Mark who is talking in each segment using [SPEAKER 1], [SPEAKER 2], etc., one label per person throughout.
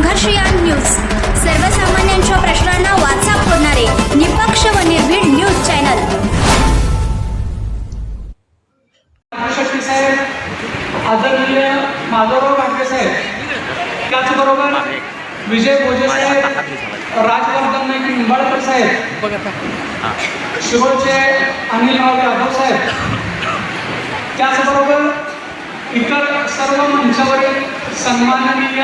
[SPEAKER 1] संघर्षयान news. सर्वसामान्यांच्या प्रश्नांना वाचा फोडणारे निपक्ष व निर्भीड न्यूज चॅनल.
[SPEAKER 2] आदरणीय माधवराव भांडे साहेब त्याचबरोबर विजय भोजे साहेब राजवर्धन नाईक निंबाळकर साहेब शिरोडचे अनिल यादव साहेब त्याचबरोबर इतर सर्व मंचावरील सन्माननीय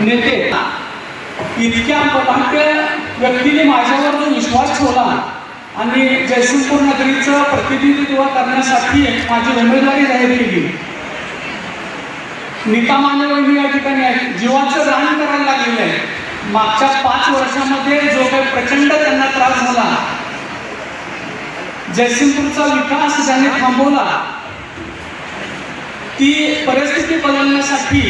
[SPEAKER 2] नेते इतक्या भव्य व्यक्तीने माझ्यावर जो विश्वास ठेवला आणि जयसिंगपूर नगरीचं प्रतिनिधित्व करण्यासाठी माझी उमेदवारी जाहीर केली. नीता मानवणी या ठिकाणी आहे. जीवाचं रान करायला लागलेलं आहे. मागच्या पाच वर्षामध्ये जो काही प्रचंड त्यांना त्रास झाला जयसिंगपूरचा विकास ज्याने थांबवला ती परिस्थिती बदलण्यासाठी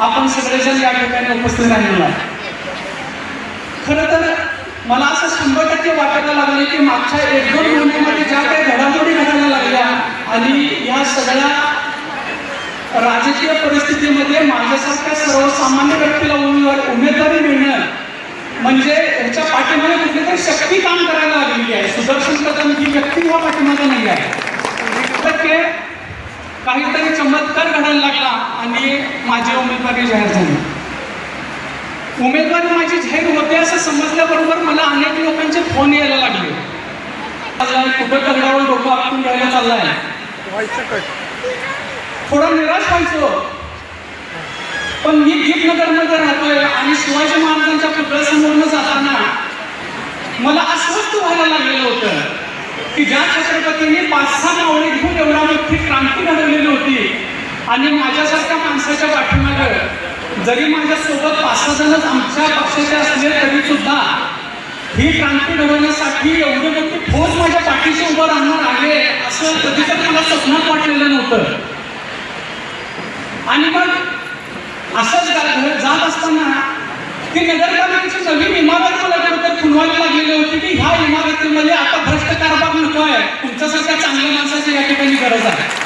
[SPEAKER 2] आपण सगळेजण या ठिकाणी उपस्थित राहिलेलो आहे खरं तर मला असं शंभर टक्के वाटायला लागले की मागच्या एक दोन महिन्यामध्ये ज्या काही घडामोडी घडायला लागल्या आणि या सगळ्या राजकीय परिस्थितीमध्ये माझ्यासारख्या सर्वसामान्य व्यक्तीला उमेदवार उमेदवारी मिळणं म्हणजे ह्याच्या पाठीमध्ये कुठली तरी शक्ती काम करायला लागलेली आहे. सुदर्शन कदम ही व्यक्ती ह्या नाही आहे तर ते काहीतरी चमत्कार घडायला लागला आणि माझी उमेदवारी जाहीर झाली. उमेदवारी माझी जाहीर होते असं समजल्याबरोबर मला अनेक लोकांचे फोन यायला लागले. कुठं दगडावर डोकं आपण घ्यायला चाललाय. थोडं निराश व्हायचो. पण मी दीपनगरमध्ये राहतोय आणि शिवाजी महाराजांच्या पुतळ्यासमोरनं जाताना मला अस्वस्थ व्हायला लागलेलं होतं की ज्या छत्रपतींनी पाच सहा मावळे घेऊन एवढा मोठी क्रांती घडवलेली होती आणि माझ्यासारख्या माणसाच्या पाठीमागं जरी माझ्यासोबत पाच सहा जणच आमच्या पक्षाचे असले तरी सुद्धा ही क्रांती घडवण्यासाठी एवढे मोठी फौज माझ्या पाठीशी उभं राहणार आहे असं कधी तर मला स्वप्नात वाटलेलं नव्हतं. आणि मग असंच जात असताना ती नगरपालिकेची नवीन इमारत मला तर खुणवायला लागलेली होती की ह्या इमारतीमध्ये आता भ्रष्ट कारभार नकोय. तुमच्यासारख्या चांगल्या माणसाची या ठिकाणी गरज आहे.